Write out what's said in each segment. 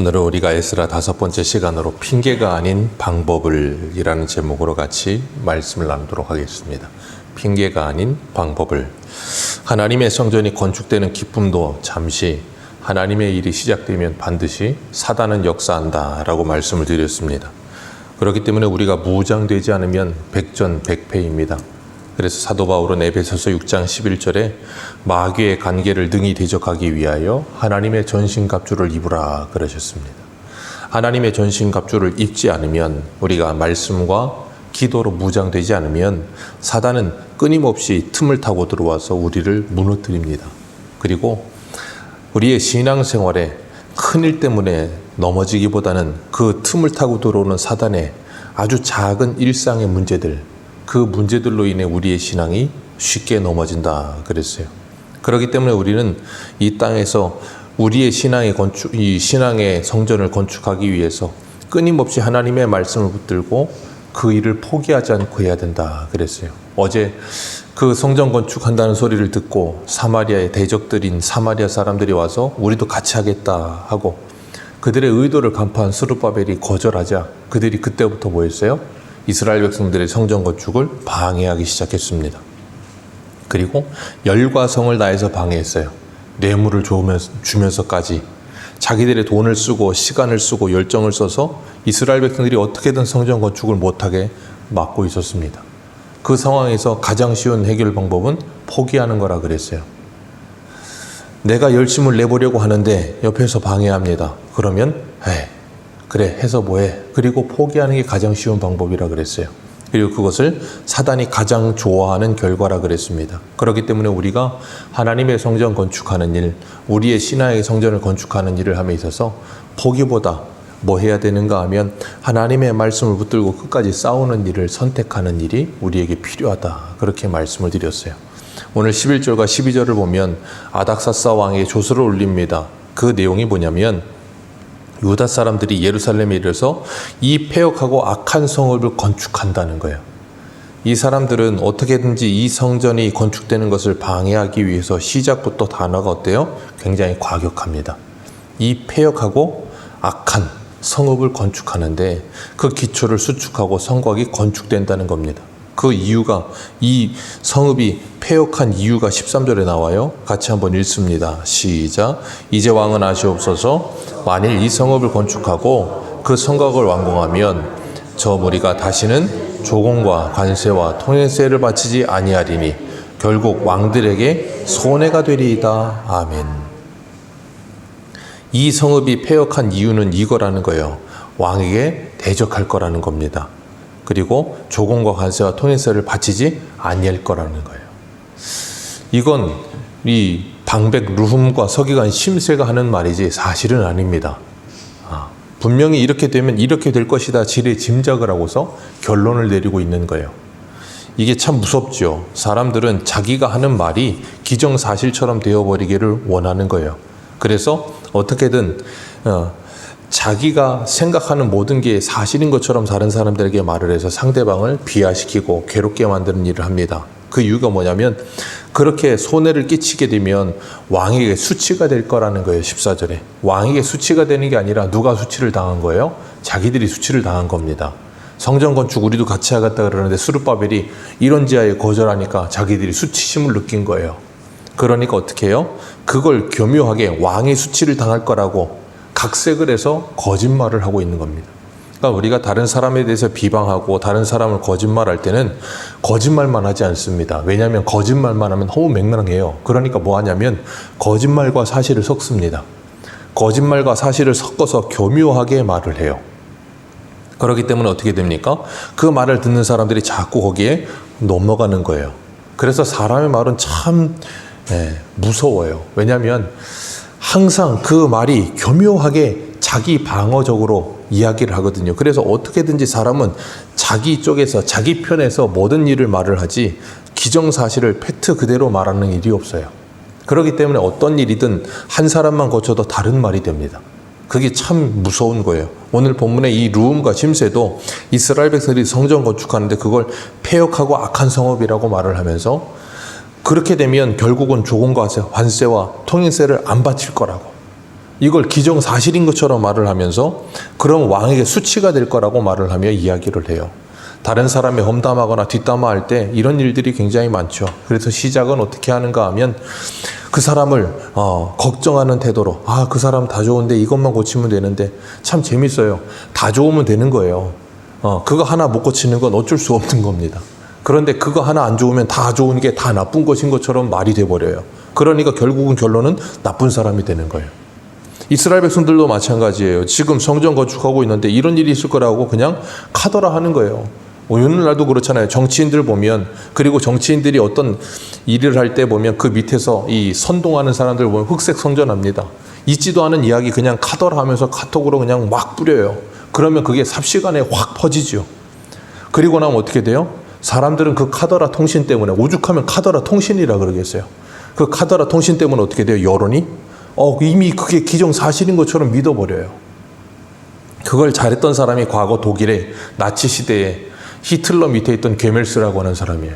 오늘은 우리가 에스라 다섯 번째 시간으로 핑계가 아닌 방법을 이라는 제목으로 같이 말씀을 나누도록 하겠습니다. 핑계가 아닌 방법을 하나님의 성전이 건축되는 기쁨도 잠시 하나님의 일이 시작되면 반드시 사단은 역사한다 라고 말씀을 드렸습니다. 그렇기 때문에 우리가 무장되지 않으면 백전백패입니다. 그래서 사도 바울은 에베소서 6장 11절에 마귀의 관계를 능히 대적하기 위하여 하나님의 전신갑주를 입으라 그러셨습니다. 하나님의 전신갑주를 입지 않으면 우리가 말씀과 기도로 무장되지 않으면 사단은 끊임없이 틈을 타고 들어와서 우리를 무너뜨립니다. 그리고 우리의 신앙생활에 큰 일 때문에 넘어지기보다는 그 틈을 타고 들어오는 사단의 아주 작은 일상의 문제들, 그 문제들로 인해 우리의 신앙이 쉽게 넘어진다 그랬어요. 그렇기 때문에 우리는 이 땅에서 우리의 신앙의 건축, 이 신앙의 성전을 건축하기 위해서 끊임없이 하나님의 말씀을 붙들고 그 일을 포기하지 않고 해야 된다 그랬어요. 어제 그 성전 건축한다는 소리를 듣고 사마리아의 대적들인 사마리아 사람들이 와서 우리도 같이 하겠다 하고 그들의 의도를 간파한 스루바벨이 거절하자 그들이 그때부터 뭐 했어요? 이스라엘 백성들의 성전 건축을 방해하기 시작했습니다. 그리고 열과 성을 다해서 방해했어요. 뇌물을 주면서까지 자기들의 돈을 쓰고 시간을 쓰고 열정을 써서 이스라엘 백성들이 어떻게든 성전 건축을 못하게 막고 있었습니다. 그 상황에서 가장 쉬운 해결 방법은 포기하는 거라 그랬어요. 내가 열심을 내보려고 하는데 옆에서 방해합니다. 그러면 에이, 그래 해서 뭐해 그리고 포기하는 게 가장 쉬운 방법이라 그랬어요. 그리고 그것을 사단이 가장 좋아하는 결과라 그랬습니다. 그렇기 때문에 우리가 하나님의 성전 건축하는 일, 우리의 신앙의 성전을 건축하는 일을 함에 있어서 포기보다 뭐 해야 되는가 하면 하나님의 말씀을 붙들고 끝까지 싸우는 일을 선택하는 일이 우리에게 필요하다. 그렇게 말씀을 드렸어요. 오늘 11절과 12절을 보면 아닥사사 왕의 조서를 올립니다. 그 내용이 뭐냐면 유다 사람들이 예루살렘에 이르러서 이 폐역하고 악한 성읍을 건축한다는 거예요. 이 사람들은 어떻게든지 이 성전이 건축되는 것을 방해하기 위해서 시작부터 단어가 어때요? 굉장히 과격합니다. 이 폐역하고 악한 성읍을 건축하는데 그 기초를 수축하고 성곽이 건축된다는 겁니다. 그 이유가 이 성읍이 폐역한 이유가 13절에 나와요. 같이 한번 읽습니다. 시작. 이제 왕은 아시옵소서 만일 이 성읍을 건축하고 그 성곽을 완공하면 저 무리가 다시는 조공과 관세와 통행세를 바치지 아니하리니 결국 왕들에게 손해가 되리이다. 아멘. 이 성읍이 폐역한 이유는 이거라는 거예요. 왕에게 대적할 거라는 겁니다. 그리고 조공과 관세와 통행세를 바치지 아니할 거라는 거예요. 이건 이 방백 루흠과 서기관 심세가 하는 말이지 사실은 아닙니다. 아, 분명히 이렇게 되면 이렇게 될 것이다 지레 짐작을 하고서 결론을 내리고 있는 거예요. 이게 참 무섭죠. 사람들은 자기가 하는 말이 기정사실처럼 되어버리기를 원하는 거예요. 그래서 어떻게든 어, 자기가 생각하는 모든 게 사실인 것처럼 다른 사람들에게 말을 해서 상대방을 비하시키고 괴롭게 만드는 일을 합니다. 그 이유가 뭐냐면 그렇게 손해를 끼치게 되면 왕에게 수치가 될 거라는 거예요. 14절에. 왕에게 수치가 되는 게 아니라 누가 수치를 당한 거예요? 자기들이 수치를 당한 겁니다. 성전 건축 우리도 같이 하겠다 그러는데 수르바벨이 이런 지하에 거절하니까 자기들이 수치심을 느낀 거예요. 그러니까 어떻게 해요? 그걸 교묘하게 왕의 수치를 당할 거라고 각색을 해서 거짓말을 하고 있는 겁니다. 그러니까 우리가 다른 사람에 대해서 비방하고 다른 사람을 거짓말할 때는 거짓말만 하지 않습니다. 왜냐하면 거짓말만 하면 너무 맹랑해요. 그러니까 뭐 하냐면 거짓말과 사실을 섞습니다. 거짓말과 사실을 섞어서 교묘하게 말을 해요. 그렇기 때문에 어떻게 됩니까? 그 말을 듣는 사람들이 자꾸 거기에 넘어가는 거예요. 그래서 사람의 말은 참 예, 무서워요. 왜냐하면 항상 그 말이 교묘하게 자기 방어적으로 이야기를 하거든요. 그래서 어떻게든지 사람은 자기 쪽에서 자기 편에서 모든 일을 말을 하지 기정사실을 팩트 그대로 말하는 일이 없어요. 그렇기 때문에 어떤 일이든 한 사람만 거쳐도 다른 말이 됩니다. 그게 참 무서운 거예요. 오늘 본문의 이 루움과 심세도 이스라엘 백성들이 성전 건축하는데 그걸 폐역하고 악한 성업이라고 말을 하면서 그렇게 되면 결국은 조공과 관세와 통행세를 안 바칠 거라고. 이걸 기정사실인 것처럼 말을 하면서 그럼 왕에게 수치가 될 거라고 말을 하며 이야기를 해요. 다른 사람이 험담하거나 뒷담화할 때 이런 일들이 굉장히 많죠. 그래서 시작은 어떻게 하는가 하면 그 사람을 어, 걱정하는 태도로 아 그 사람 다 좋은데 이것만 고치면 되는데 참 재밌어요. 다 좋으면 되는 거예요. 어, 그거 하나 못 고치는 건 어쩔 수 없는 겁니다. 그런데 그거 하나 안 좋으면 다 좋은 게 다 나쁜 것인 것처럼 말이 돼 버려요. 그러니까 결국은 결론은 나쁜 사람이 되는 거예요. 이스라엘 백성들도 마찬가지예요. 지금 성전 건축하고 있는데 이런 일이 있을 거라고 그냥 카더라 하는 거예요. 오늘날도 그렇잖아요. 정치인들 보면 그리고 정치인들이 어떤 일을 할 때 보면 그 밑에서 이 선동하는 사람들 보면 흑색 성전합니다. 있지도 않은 이야기 그냥 카더라 하면서 카톡으로 그냥 막 뿌려요. 그러면 그게 삽시간에 확 퍼지죠. 그리고 나면 어떻게 돼요? 사람들은 그 카더라 통신 때문에 오죽하면 카더라 통신이라 그러겠어요. 그 카더라 통신 때문에 어떻게 돼요? 여론이 어, 이미 그게 기정 사실인 것처럼 믿어버려요. 그걸 잘했던 사람이 과거 독일의 나치 시대에 히틀러 밑에 있던 게멜스라고 하는 사람이에요.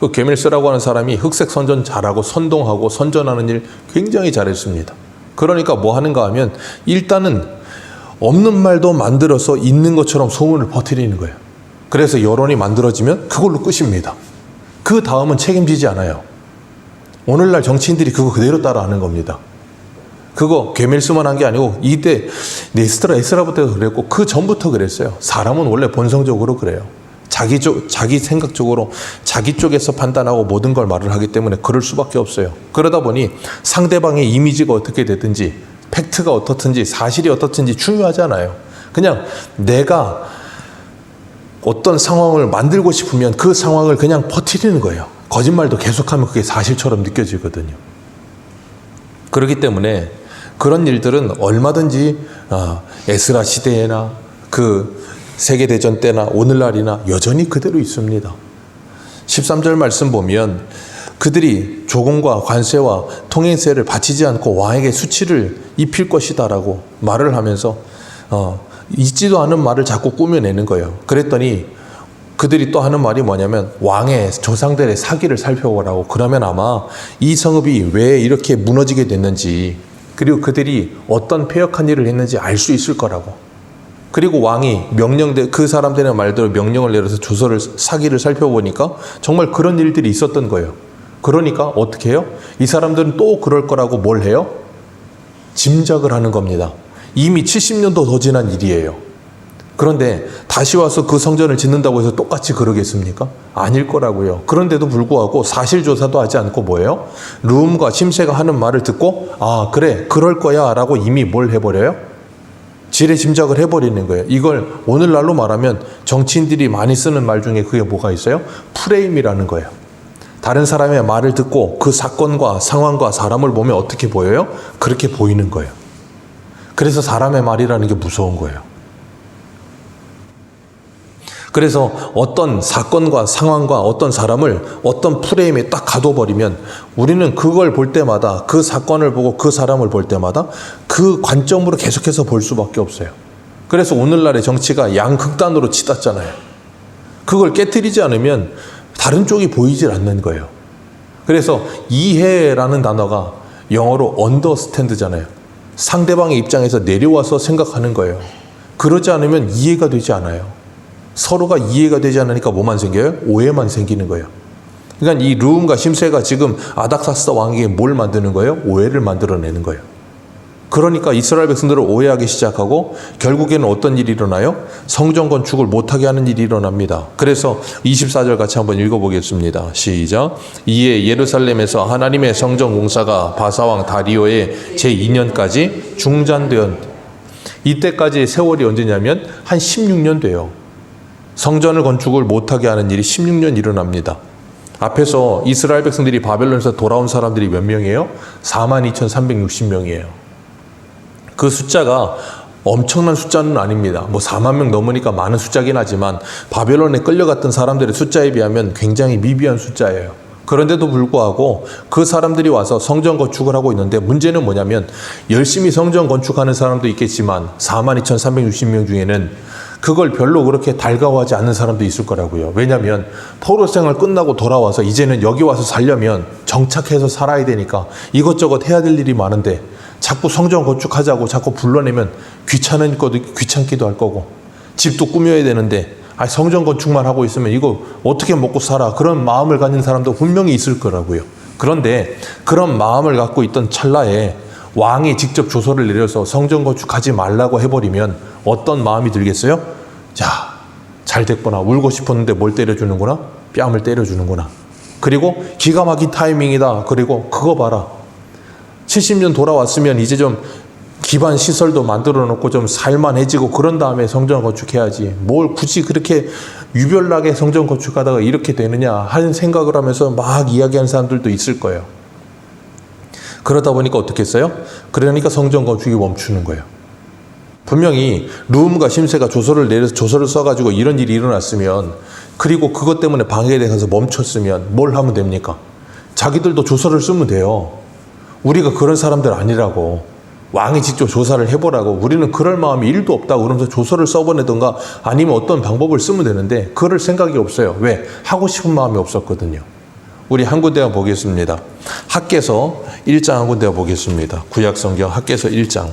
그 게멜스라고 하는 사람이 흑색 선전 잘하고 선동하고 선전하는 일 굉장히 잘했습니다. 그러니까 뭐 하는가 하면 일단은 없는 말도 만들어서 있는 것처럼 소문을 퍼뜨리는 거예요. 그래서 여론이 만들어지면 그걸로 끝입니다. 그 다음은 책임지지 않아요. 오늘날 정치인들이 그거 그대로 따라하는 겁니다. 그거 괴밀수만 한 게 아니고 이때 네스트라 에스라부터 그랬고 그 전부터 그랬어요. 사람은 원래 본성적으로 그래요. 자기 쪽 자기 생각 적으로 자기 쪽에서 판단하고 모든 걸 말을 하기 때문에 그럴 수밖에 없어요. 그러다 보니 상대방의 이미지가 어떻게 되든지 팩트가 어떻든지 사실이 어떻든지 중요하지 않아요. 그냥 내가 어떤 상황을 만들고 싶으면 그 상황을 그냥 퍼뜨리는 거예요. 거짓말도 계속하면 그게 사실처럼 느껴지거든요. 그렇기 때문에 그런 일들은 얼마든지 아, 에스라 시대에나 그 세계 대전 때나 오늘날이나 여전히 그대로 있습니다. 13절 말씀 보면 그들이 조공과 관세와 통행세를 바치지 않고 왕에게 수치를 입힐 것이다라고 말을 하면서 어, 있지도 않은 말을 자꾸 꾸며내는 거예요. 그랬더니 그들이 또 하는 말이 뭐냐면 왕의 조상들의 사기를 살펴보라고 그러면 아마 이 성읍이 왜 이렇게 무너지게 됐는지 그리고 그들이 어떤 폐역한 일을 했는지 알 수 있을 거라고 그리고 왕이 명령대 그 사람들의 말대로 명령을 내려서 조서를 사기를 살펴보니까 정말 그런 일들이 있었던 거예요. 그러니까 어떻게 해요? 이 사람들은 또 그럴 거라고 뭘 해요? 짐작을 하는 겁니다. 이미 70년도 더 지난 일이에요. 그런데 다시 와서 그 성전을 짓는다고 해서 똑같이 그러겠습니까? 아닐 거라고요. 그런데도 불구하고 사실 조사도 하지 않고 뭐예요? 룸과 심세가 하는 말을 듣고 아 그래 그럴 거야 라고 이미 뭘 해버려요? 지레 짐작을 해버리는 거예요. 이걸 오늘날로 말하면 정치인들이 많이 쓰는 말 중에 그게 뭐가 있어요? 프레임이라는 거예요. 다른 사람의 말을 듣고 그 사건과 상황과 사람을 보면 어떻게 보여요? 그렇게 보이는 거예요. 그래서 사람의 말이라는 게 무서운 거예요. 그래서 어떤 사건과 상황과 어떤 사람을 어떤 프레임에 딱 가둬버리면 우리는 그걸 볼 때마다 그 사건을 보고 그 사람을 볼 때마다 그 관점으로 계속해서 볼 수밖에 없어요. 그래서 오늘날의 정치가 양극단으로 치닫잖아요. 그걸 깨뜨리지 않으면 다른 쪽이 보이질 않는 거예요. 그래서 이해라는 단어가 영어로 understand잖아요. 상대방의 입장에서 내려와서 생각하는 거예요. 그러지 않으면 이해가 되지 않아요. 서로가 이해가 되지 않으니까 뭐만 생겨요? 오해만 생기는 거예요. 그러니까 이 르움과 심세가 지금 아닥사스 왕에게 뭘 만드는 거예요? 오해를 만들어내는 거예요. 그러니까 이스라엘 백성들을 오해하기 시작하고 결국에는 어떤 일이 일어나요? 성전 건축을 못하게 하는 일이 일어납니다. 그래서 24절 같이 한번 읽어보겠습니다. 시작. 이에 예루살렘에서 하나님의 성전 공사가 바사왕 다리오의 제2년까지 중단되었. 이때까지 세월이 언제냐면 한 16년 돼요. 성전을 건축을 못하게 하는 일이 16년 일어납니다. 앞에서 이스라엘 백성들이 바벨론에서 돌아온 사람들이 몇 명이에요? 42,360명이에요. 그 숫자가 엄청난 숫자는 아닙니다. 뭐 4만 명 넘으니까 많은 숫자긴 하지만 바벨론에 끌려갔던 사람들의 숫자에 비하면 굉장히 미비한 숫자예요. 그런데도 불구하고 그 사람들이 와서 성전 건축을 하고 있는데 문제는 뭐냐면 열심히 성전 건축하는 사람도 있겠지만 42,360명 중에는 그걸 별로 그렇게 달가워하지 않는 사람도 있을 거라고요. 왜냐하면 포로 생활 끝나고 돌아와서 이제는 여기 와서 살려면 정착해서 살아야 되니까 이것저것 해야 될 일이 많은데 자꾸 성전 건축하자고 자꾸 불러내면 귀찮은 것도 귀찮기도 할 거고 집도 꾸며야 되는데 아 성전 건축만 하고 있으면 이거 어떻게 먹고 살아 그런 마음을 가진 사람도 분명히 있을 거라고요. 그런데 그런 마음을 갖고 있던 찰나에 왕이 직접 조서를 내려서 성전 건축하지 말라고 해버리면 어떤 마음이 들겠어요? 자, 잘 됐구나. 울고 싶었는데 뭘 때려주는구나? 뺨을 때려주는구나. 그리고 기가 막힌 타이밍이다. 그리고 그거 봐라. 70년 돌아왔으면 이제 좀 기반 시설도 만들어 놓고 좀 살만해지고 그런 다음에 성전 건축해야지. 뭘 굳이 그렇게 유별나게 성전 건축하다가 이렇게 되느냐 하는 생각을 하면서 막 이야기하는 사람들도 있을 거예요. 그러다 보니까 어떻게 했어요? 그러니까 성전 건축이 멈추는 거예요. 분명히 루음과 심세가 조서를 내려서 조서를 써가지고 이런 일이 일어났으면 그리고 그것 때문에 방해돼서 멈췄으면 뭘 하면 됩니까? 자기들도 조서를 쓰면 돼요. 우리가 그런 사람들 아니라고 왕이 직접 조사를 해보라고 우리는 그럴 마음이 일도 없다고 그러면서 조서를 써보내던가 아니면 어떤 방법을 쓰면 되는데 그럴 생각이 없어요. 왜? 하고 싶은 마음이 없었거든요. 우리 한 군데가 보겠습니다. 학계서 1장 한 군데가 보겠습니다. 구약성경 학계서 1장.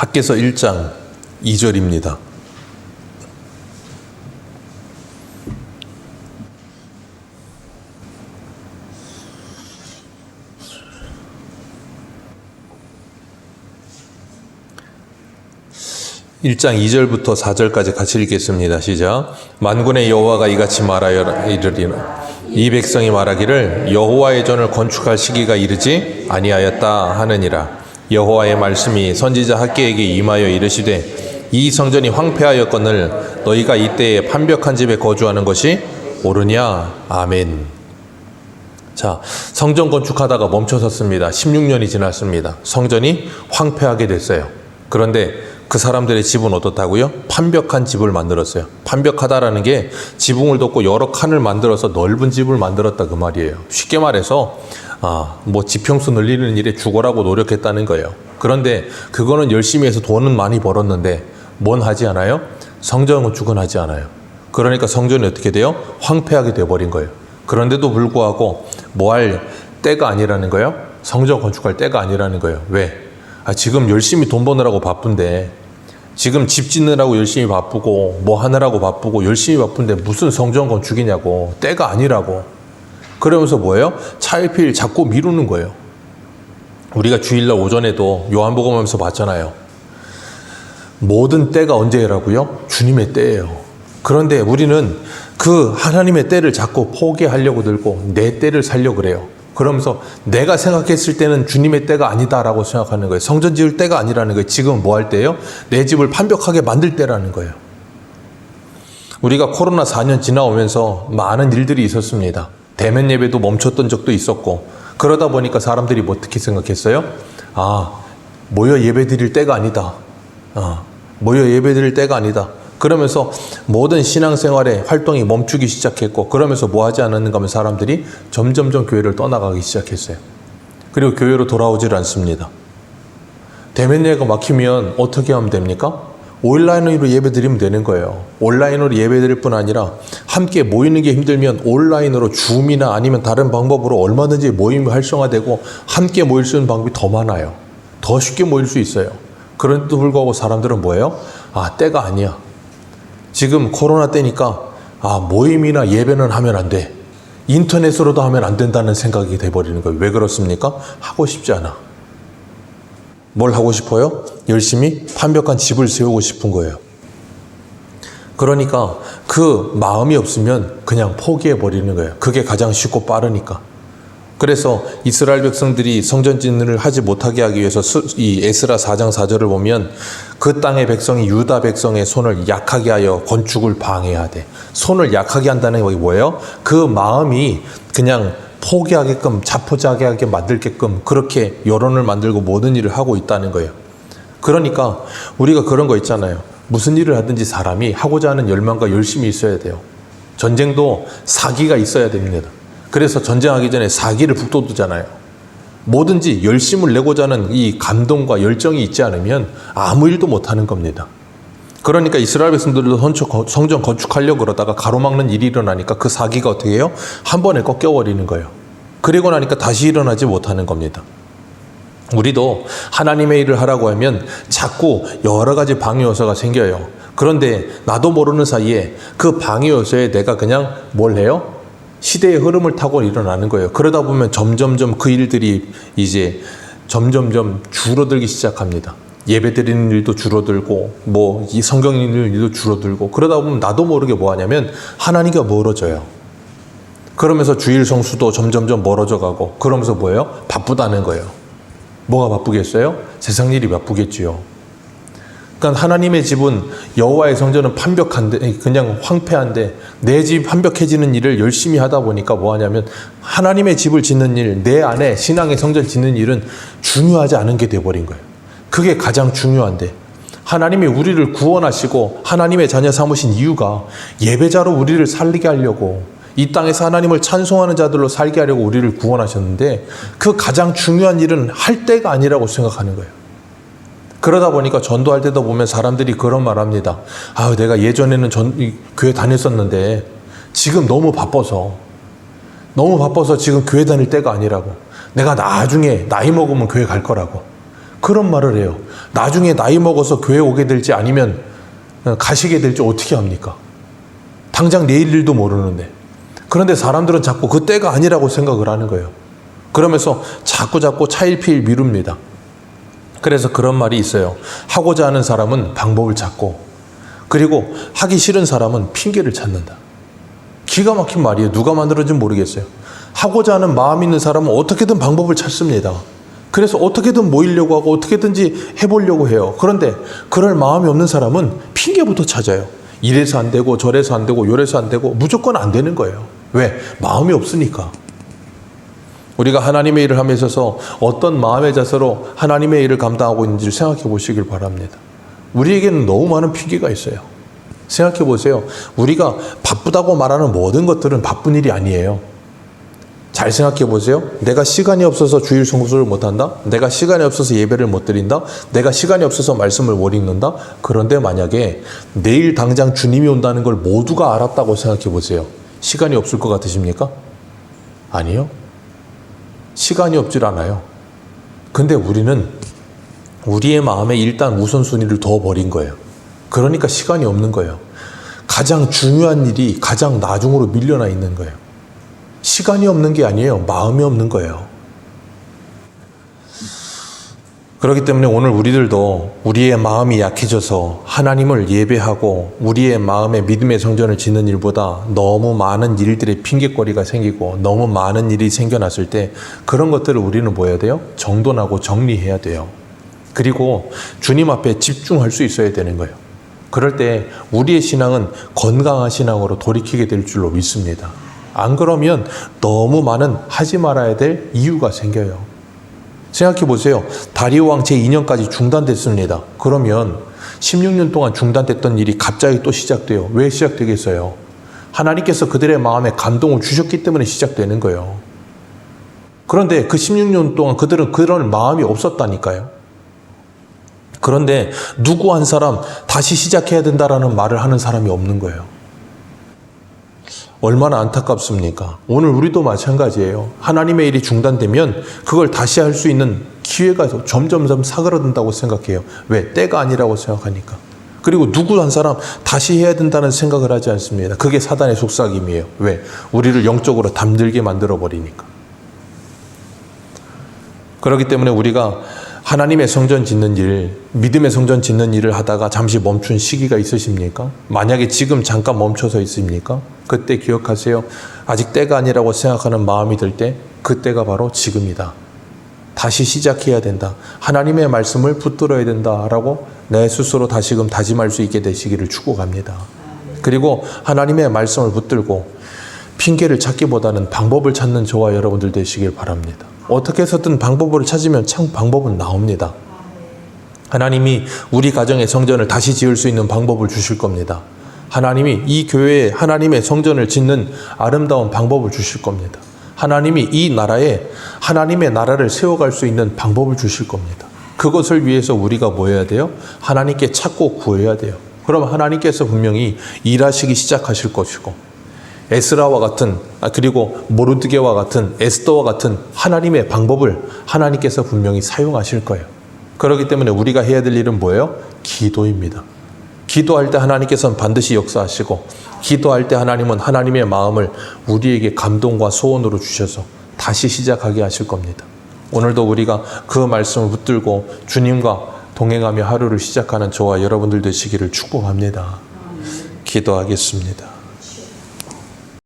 학계서 1장 2절입니다. 일장 2절부터 4절까지 같이 읽겠습니다. 시작. 만군의 여호와가 이같이 말하여 이르리라. 이 백성이 말하기를 여호와의 전을 건축할 시기가 이르지 아니하였다 하느니라. 여호와의 말씀이 선지자 학계에게 임하여 이르시되 이 성전이 황폐하였거늘 너희가 이때에 판벽한 집에 거주하는 것이 옳으냐 아멘. 자, 성전 건축하다가 멈춰섰습니다. 16년이 지났습니다. 성전이 황폐하게 됐어요. 그런데 그 사람들의 집은 어떻다고요? 판벽한 집을 만들었어요. 판벽하다라는 게 지붕을 덮고 여러 칸을 만들어서 넓은 집을 만들었다 그 말이에요. 쉽게 말해서 아, 뭐 지평수 늘리는 일에 죽어라고 노력했다는 거예요. 그런데 그거는 열심히 해서 돈은 많이 벌었는데 뭔 하지 않아요? 성전 건축은 하지 않아요. 그러니까 성전이 어떻게 돼요? 황폐하게 돼버린 거예요. 그런데도 불구하고 뭐 할 때가 아니라는 거예요? 성전 건축할 때가 아니라는 거예요. 왜? 아, 지금 열심히 돈 버느라고 바쁜데 지금 집 짓느라고 열심히 바쁘고 뭐 하느라고 바쁘고 열심히 바쁜데 무슨 성전 건축이냐고 때가 아니라고 그러면서 뭐예요? 차일피일 자꾸 미루는 거예요. 우리가 주일날 오전에도 요한복음 하면서 봤잖아요. 모든 때가 언제라고요? 주님의 때예요. 그런데 우리는 그 하나님의 때를 자꾸 포기하려고 들고 내 때를 살려고 그래요. 그러면서 내가 생각했을 때는 주님의 때가 아니다라고 생각하는 거예요. 성전 지을 때가 아니라는 거예요. 지금 뭐 할 때예요? 내 집을 판벽하게 만들 때라는 거예요. 우리가 코로나 4년 지나오면서 많은 일들이 있었습니다. 대면 예배도 멈췄던 적도 있었고 그러다 보니까 사람들이 뭐 어떻게 생각했어요? 아 모여 예배 드릴 때가 아니다. 아, 모여 예배 드릴 때가 아니다. 그러면서 모든 신앙생활의 활동이 멈추기 시작했고 그러면서 뭐 하지 않았는가 하면 사람들이 점점점 교회를 떠나가기 시작했어요. 그리고 교회로 돌아오질 않습니다. 대면 예배가 막히면 어떻게 하면 됩니까? 온라인으로 예배 드리면 되는 거예요. 온라인으로 예배 드릴 뿐 아니라 함께 모이는 게 힘들면 온라인으로 줌이나 아니면 다른 방법으로 얼마든지 모임이 활성화되고 함께 모일 수 있는 방법이 더 많아요. 더 쉽게 모일 수 있어요. 그런데도 불구하고 사람들은 뭐예요? 아, 때가 아니야. 지금 코로나 때니까 아, 모임이나 예배는 하면 안 돼. 인터넷으로도 하면 안 된다는 생각이 돼버리는 거예요. 왜 그렇습니까? 하고 싶지 않아. 뭘 하고 싶어요? 열심히 판벽한 집을 세우고 싶은 거예요. 그러니까 그 마음이 없으면 그냥 포기해 버리는 거예요. 그게 가장 쉽고 빠르니까. 그래서 이스라엘 백성들이 성전 짓는 하지 못하게 하기 위해서 이 에스라 4장 4절을 보면 그 땅의 백성이 유다 백성의 손을 약하게 하여 건축을 방해하되 손을 약하게 한다는 게 뭐예요? 그 마음이 그냥 포기하게끔 자포자기하게 만들게끔 그렇게 여론을 만들고 모든 일을 하고 있다는 거예요. 그러니까 우리가 그런 거 있잖아요. 무슨 일을 하든지 사람이 하고자 하는 열망과 열심이 있어야 돼요. 전쟁도 사기가 있어야 됩니다. 그래서 전쟁하기 전에 사기를 북돋우잖아요. 뭐든지 열심을 내고자 하는 이 감동과 열정이 있지 않으면 아무 일도 못하는 겁니다. 그러니까 이스라엘 백성들도 성전- 건축하려고 그러다가 가로막는 일이 일어나니까 그 사기가 어떻게 해요? 한 번에 꺾여버리는 거예요. 그리고 나니까 다시 일어나지 못하는 겁니다. 우리도 하나님의 일을 하라고 하면 자꾸 여러 가지 방해 요소가 생겨요. 그런데 나도 모르는 사이에 그 방해 요소에 내가 그냥 뭘 해요? 시대의 흐름을 타고 일어나는 거예요. 그러다 보면 점점점 그 일들이 이제 점점점 줄어들기 시작합니다. 예배 드리는 일도 줄어들고 뭐 이 성경 읽는 일도 줄어들고 그러다 보면 나도 모르게 뭐 하냐면 하나님과 멀어져요. 그러면서 주일 성수도 점점점 멀어져 가고 그러면서 뭐예요? 바쁘다는 거예요. 뭐가 바쁘겠어요? 세상 일이 바쁘겠지요. 그러니까 하나님의 집은 여호와의 성전은 판벽한데 그냥 황폐한데 내 집 판벽해지는 일을 열심히 하다 보니까 뭐 하냐면 하나님의 집을 짓는 일, 내 안에 신앙의 성전 짓는 일은 중요하지 않은 게 돼 버린 거예요. 그게 가장 중요한데 하나님이 우리를 구원하시고 하나님의 자녀 삼으신 이유가 예배자로 우리를 살리게 하려고 이 땅에서 하나님을 찬송하는 자들로 살게 하려고 우리를 구원하셨는데 그 가장 중요한 일은 할 때가 아니라고 생각하는 거예요. 그러다 보니까 전도할 때도 보면 사람들이 그런 말 합니다. 아, 내가 예전에는 전, 이, 교회 다녔었는데 지금 너무 바빠서 너무 바빠서 지금 교회 다닐 때가 아니라고. 내가 나중에 나이 먹으면 교회 갈 거라고. 그런 말을 해요. 나중에 나이 먹어서 교회 오게 될지 아니면 가시게 될지 어떻게 합니까? 당장 내일 일도 모르는데. 그런데 사람들은 자꾸 그 때가 아니라고 생각을 하는 거예요. 그러면서 자꾸 자꾸 차일피일 미룹니다. 그래서 그런 말이 있어요. 하고자 하는 사람은 방법을 찾고, 그리고 하기 싫은 사람은 핑계를 찾는다. 기가 막힌 말이에요. 누가 만들었는지 모르겠어요. 하고자 하는 마음 있는 사람은 어떻게든 방법을 찾습니다. 그래서 어떻게든 모이려고 하고 어떻게든지 해보려고 해요. 그런데 그럴 마음이 없는 사람은 핑계부터 찾아요. 이래서 안 되고 저래서 안 되고 요래서 안 되고 무조건 안 되는 거예요. 왜? 마음이 없으니까. 우리가 하나님의 일을 함에 있어서 어떤 마음의 자세로 하나님의 일을 감당하고 있는지를 생각해 보시길 바랍니다. 우리에게는 너무 많은 핑계가 있어요. 생각해 보세요. 우리가 바쁘다고 말하는 모든 것들은 바쁜 일이 아니에요. 잘 생각해 보세요. 내가 시간이 없어서 주일 성수를 못 한다. 내가 시간이 없어서 예배를 못 드린다. 내가 시간이 없어서 말씀을 못 읽는다. 그런데 만약에 내일 당장 주님이 온다는 걸 모두가 알았다고 생각해 보세요. 시간이 없을 것 같으십니까? 아니요. 시간이 없질 않아요. 근데 우리는 우리의 마음에 일단 우선순위를 더 버린 거예요. 그러니까 시간이 없는 거예요. 가장 중요한 일이 가장 나중으로 밀려나 있는 거예요. 시간이 없는 게 아니에요. 마음이 없는 거예요. 그렇기 때문에 오늘 우리들도 우리의 마음이 약해져서 하나님을 예배하고 우리의 마음에 믿음의 성전을 짓는 일보다 너무 많은 일들의 핑계거리가 생기고 너무 많은 일이 생겨났을 때 그런 것들을 우리는 뭐 해야 돼요? 정돈하고 정리해야 돼요. 그리고 주님 앞에 집중할 수 있어야 되는 거예요. 그럴 때 우리의 신앙은 건강한 신앙으로 돌이키게 될 줄로 믿습니다. 안 그러면 너무 많은 하지 말아야 될 이유가 생겨요. 생각해 보세요. 다리오 왕 제2년까지 중단됐습니다. 그러면 16년 동안 중단됐던 일이 갑자기 또 시작돼요. 왜 시작되겠어요? 하나님께서 그들의 마음에 감동을 주셨기 때문에 시작되는 거예요. 그런데 그 16년 동안 그들은 그런 마음이 없었다니까요. 그런데 누구 한 사람 다시 시작해야 된다라는 말을 하는 사람이 없는 거예요. 얼마나 안타깝습니까? 오늘 우리도 마찬가지예요. 하나님의 일이 중단되면 그걸 다시 할 수 있는 기회가 점점점 사그라든다고 생각해요. 왜? 때가 아니라고 생각하니까. 그리고 누구 한 사람 다시 해야 된다는 생각을 하지 않습니다. 그게 사단의 속삭임이에요. 왜? 우리를 영적으로 담들게 만들어 버리니까. 그렇기 때문에 우리가 하나님의 성전 짓는 일, 믿음의 성전 짓는 일을 하다가 잠시 멈춘 시기가 있으십니까? 만약에 지금 잠깐 멈춰서 있습니까? 그때 기억하세요. 아직 때가 아니라고 생각하는 마음이 들 때, 그때가 바로 지금이다. 다시 시작해야 된다. 하나님의 말씀을 붙들어야 된다 라고 내 스스로 다시금 다짐할 수 있게 되시기를 축복합니다. 그리고 하나님의 말씀을 붙들고 핑계를 찾기보다는 방법을 찾는 저와 여러분들 되시길 바랍니다. 어떻게 해서든 방법을 찾으면 참 방법은 나옵니다. 하나님이 우리 가정의 성전을 다시 지을 수 있는 방법을 주실 겁니다. 하나님이 이 교회에 하나님의 성전을 짓는 아름다운 방법을 주실 겁니다. 하나님이 이 나라에 하나님의 나라를 세워갈 수 있는 방법을 주실 겁니다. 그것을 위해서 우리가 뭐 해야 돼요? 하나님께 찾고 구해야 돼요. 그럼 하나님께서 분명히 일하시기 시작하실 것이고 에스라와 같은 아, 그리고 모르드게와 같은 에스더와 같은 하나님의 방법을 하나님께서 분명히 사용하실 거예요. 그렇기 때문에 우리가 해야 될 일은 뭐예요? 기도입니다. 기도할 때 하나님께서는 반드시 역사하시고 기도할 때 하나님은 하나님의 마음을 우리에게 감동과 소원으로 주셔서 다시 시작하게 하실 겁니다. 오늘도 우리가 그 말씀을 붙들고 주님과 동행하며 하루를 시작하는 저와 여러분들 되시기를 축복합니다. 기도하겠습니다.